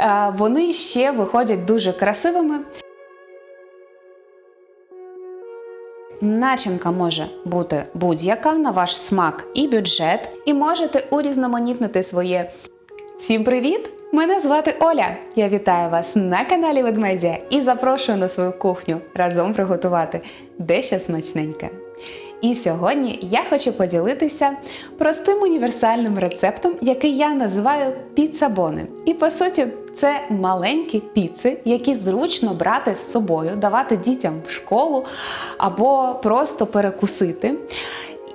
Е, Вони ще виходять дуже красивими. Начинка може бути будь-яка на ваш смак і бюджет, і можете урізноманітнити своє. Всім привіт! Мене звати Оля. Я вітаю вас на каналі Ведмедія і запрошую на свою кухню разом приготувати дещо смачненьке. І сьогодні я хочу поділитися простим універсальним рецептом, який я називаю піцабони. І по суті, це маленькі піци, які зручно брати з собою, давати дітям в школу або просто перекусити.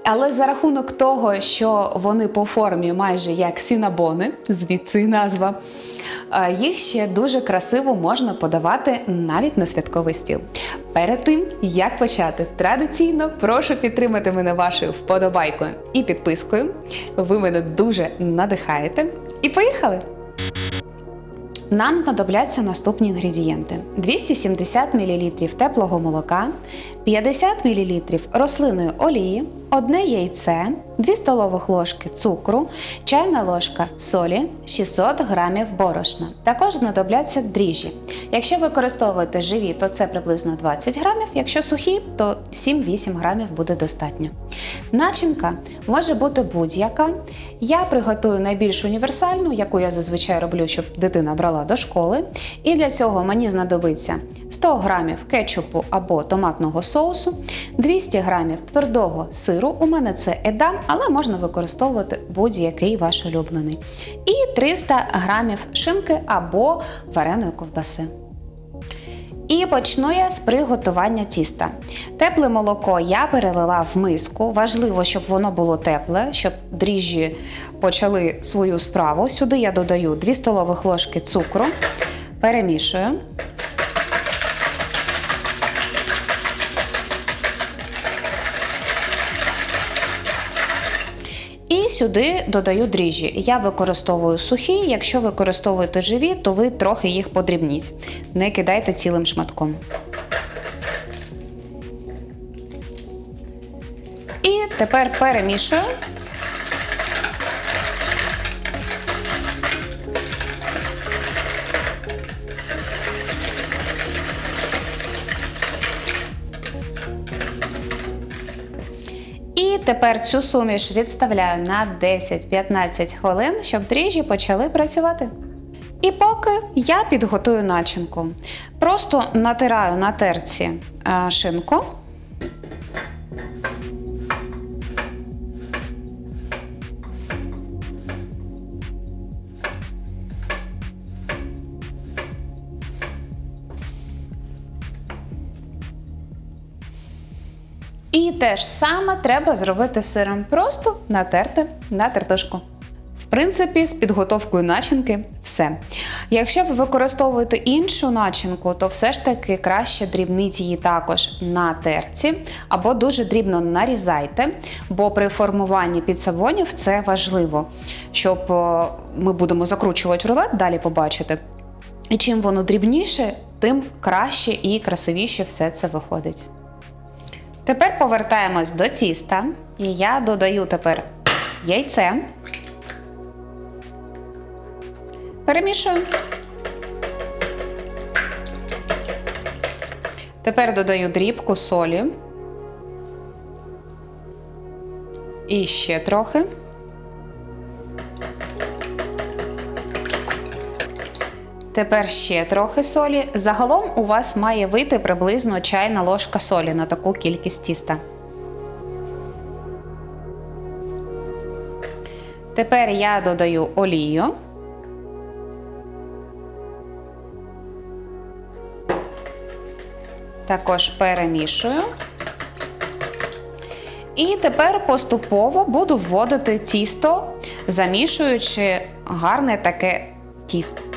Але за рахунок того, що вони по формі майже як сінабони, звідси назва, е, їх ще дуже красиво можна подавати навіть на святковий стіл. Перед тим, як почати, традиційно прошу підтримати мене вашою вподобайкою і підпискою. Ви мене дуже надихаєте. І поїхали! Нам знадобляться наступні інгредієнти: 270 мл теплого молока, 50 мл рослинної олії, одне яйце, 2 столових ложки цукру, чайна ложка солі, 600 г борошна. Також знадобляться дріжджі. Якщо використовуєте живі, то це приблизно 20 грамів, якщо сухі, то 7-8 грамів буде достатньо. Начинка може бути будь-яка. Я приготую найбільш універсальну, яку я зазвичай роблю, щоб дитина брала до школи. І для цього мені знадобиться 100 грамів кетчупу або томатного соусу, 200 грамів твердого сиру. У мене це едам, але можна використовувати будь-який ваш улюблений. І 300 грамів шинки або вареної ковбаси. І почну я з приготування тіста. Тепле молоко я перелила в миску. Важливо, щоб воно було тепле, щоб дріжджі почали свою справу. Сюди я додаю 2 столових ложки цукру, перемішую. І сюди додаю дріжджі. Я використовую сухі. Якщо використовуєте живі, то ви трохи їх подрібніть. Не кидайте цілим шматком. І тепер перемішую. Тепер цю суміш відставляю на 10-15 хвилин, щоб дріжджі почали працювати. І поки я підготую начинку. Просто натираю на терці е, шинку. І те ж саме треба зробити сиром. Просто натерти на тертушку. В принципі, з підготовкою начинки все. Якщо ви використовуєте іншу начинку, то все ж таки краще дрібніть її також на терці або дуже дрібно нарізайте, бо при формуванні підсавонів це важливо, щоб ми будемо закручувати рулет, далі побачите. І чим воно дрібніше, тим краще і красивіше все це виходить. Тепер повертаємось до тіста, і я додаю тепер яйце. Перемішую. Тепер додаю дрібку солі. І ще трохи. Тепер ще трохи солі. Загалом у вас має вийти приблизно чайна ложка солі на таку кількість тіста. Тепер я додаю олію. Також перемішую. І тепер поступово буду вводити тісто, замішуючи гарне таке тісто.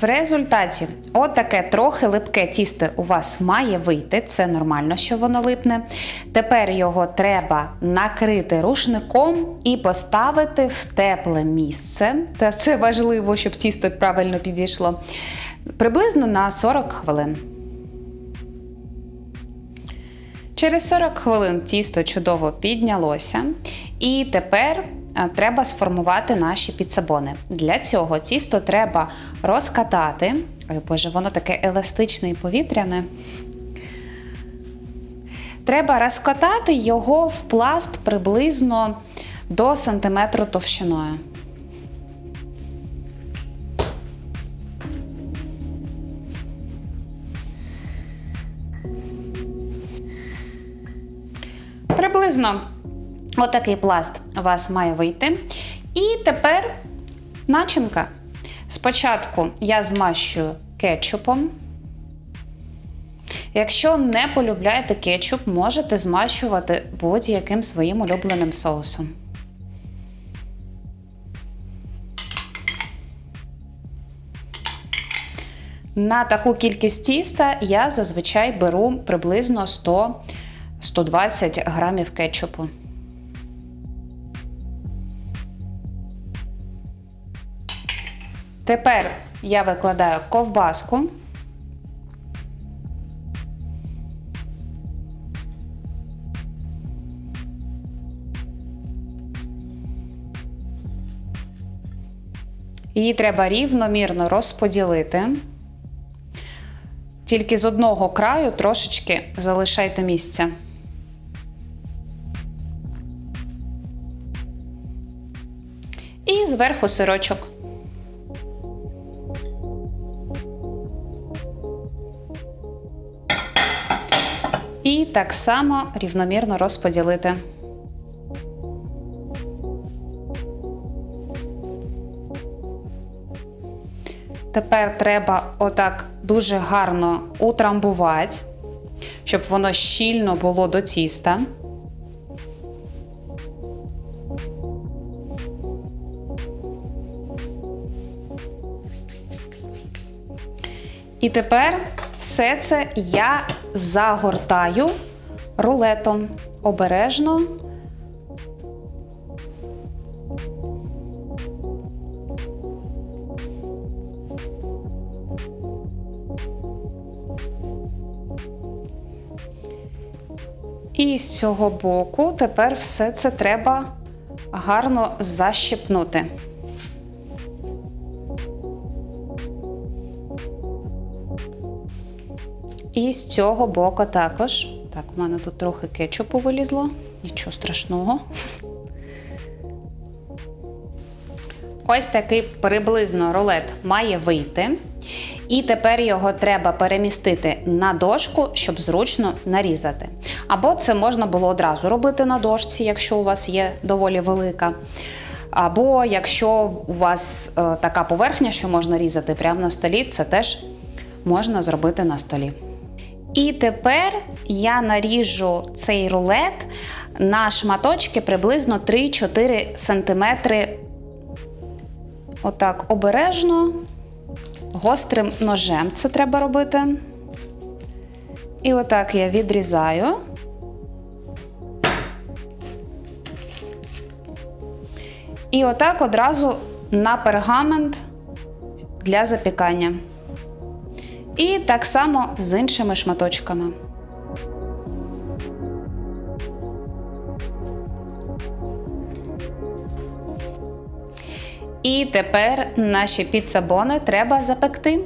В результаті отаке трохи липке тісто у вас має вийти. Це нормально, що воно липне. Тепер його треба накрити рушником і поставити в тепле місце. Та це важливо, щоб тісто правильно підійшло. Приблизно на 40 хвилин. Через 40 хвилин тісто чудово піднялося, і тепер треба сформувати наші підсабони. Для цього тісто треба розкатати. Ой, Боже, воно таке еластичне і повітряне. Треба розкатати його в пласт приблизно до сантиметру товщиною. Приблизно отакий пласт у вас має вийти. І тепер начинка. Спочатку я змащую кетчупом. Якщо не полюбляєте кетчуп, можете змащувати будь-яким своїм улюбленим соусом. На таку кількість тіста я зазвичай беру приблизно 100 120 грамів кетчупу. Тепер я викладаю ковбаску. Її треба рівномірно розподілити. Тільки з одного краю трошечки залишайте місця. І зверху сирочок. І так само рівномірно розподілити. Тепер треба отак дуже гарно утрамбувати, щоб воно щільно було до тіста. І тепер все це я загортаю рулетом обережно. І з цього боку тепер все це треба гарно защипнути. І з цього боку також. Так, у мене тут трохи кетчупу вилізло, нічого страшного. Ось такий приблизно рулет має вийти. І тепер його треба перемістити на дошку, щоб зручно нарізати. Або це можна було одразу робити на дошці, якщо у вас є доволі велика. Або якщо у вас е, така поверхня, що можна різати прямо на столі, це теж можна зробити на столі. І тепер я наріжу цей рулет на шматочки приблизно 3-4 см. Отак обережно, гострим ножем це треба робити. І отак я відрізаю. І отак одразу на пергамент для запікання. І так само з іншими шматочками. І тепер наші піцабони треба запекти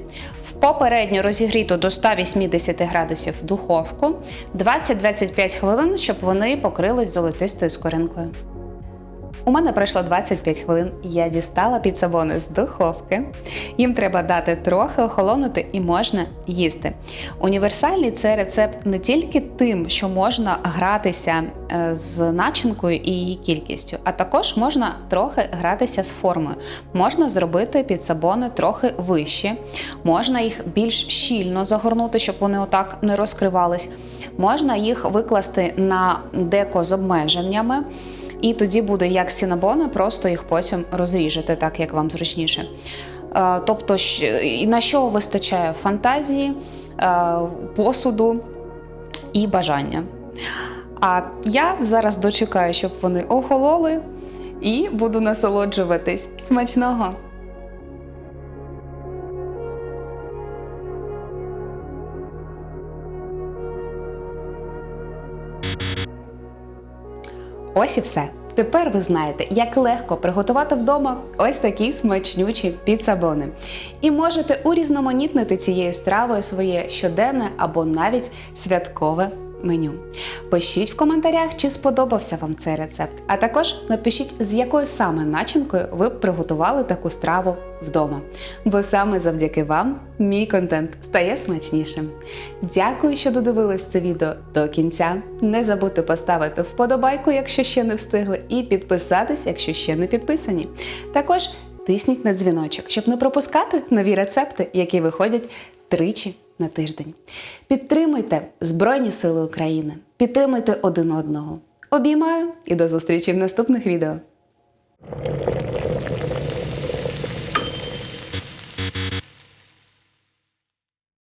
в попередньо розігріту до 180 градусів духовку 20-25 хвилин, щоб вони покрились золотистою скоринкою. У мене пройшло 25 хвилин, я дістала піцабони з духовки. Їм треба дати трохи охолонути і можна їсти. Універсальний це рецепт не тільки тим, що можна гратися е, з начинкою і її кількістю, а також можна трохи гратися з формою. Можна зробити піцабони трохи вищі, можна їх більш щільно загорнути, щоб вони отак не розкривались. Можна їх викласти на деко з обмеженнями. І тоді буде як сінабони, просто їх потім розріжете, так як вам зручніше. Е, Тобто, на що вистачає фантазії, е, посуду і бажання. А я зараз дочекаю, щоб вони охололи, і буду насолоджуватись. Смачного! Ось і все. Тепер ви знаєте, як легко приготувати вдома ось такі смачнючі піцабони. І можете урізноманітнити цією стравою своє щоденне або навіть святкове меню. Пишіть в коментарях, чи сподобався вам цей рецепт, а також напишіть, з якою саме начинкою ви б приготували таку страву вдома. Бо саме завдяки вам мій контент стає смачнішим. Дякую, що додивились це відео до кінця. Не забудьте поставити вподобайку, якщо ще не встигли, і підписатись, якщо ще не підписані. Також тисніть на дзвіночок, щоб не пропускати нові рецепти, які виходять тричі на тиждень. Підтримуйте Збройні Сили України, підтримуйте один одного. Обіймаю і до зустрічі в наступних відео.